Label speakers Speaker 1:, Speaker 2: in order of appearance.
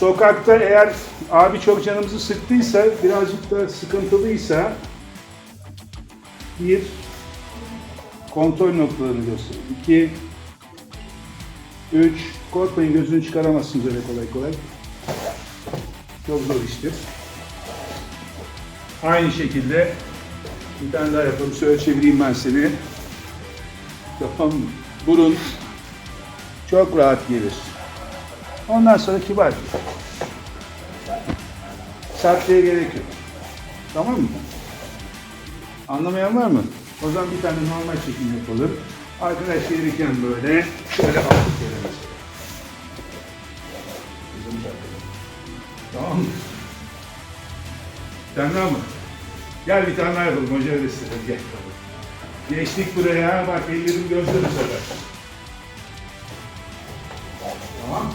Speaker 1: sokakta eğer abi çok canımızı sıktıysa, birazcık da sıkıntılıysa bir kontrol noktalarını gösterin. İki, üç, korkmayın gözünü çıkaramazsınız öyle kolay kolay. Çok zor iştir. Aynı şekilde bir tane daha yapalım. Şöyle çevireyim ben seni. Tamam mı? Burun çok rahat gelir. Ondan sonra kibar. Sertliğe gerek yok. Tamam mı? Anlamayan var mı? O zaman bir tane normal çekim yapalım. Arkadaş gelirken böyle şöyle aldık şarkıda. Tamam mı? Sen mı? Gel bir tane daha yapalım. Hoca öyle istedi. Gel. Geçtik buraya. Bak ellerim gözlerim sever. Tamam.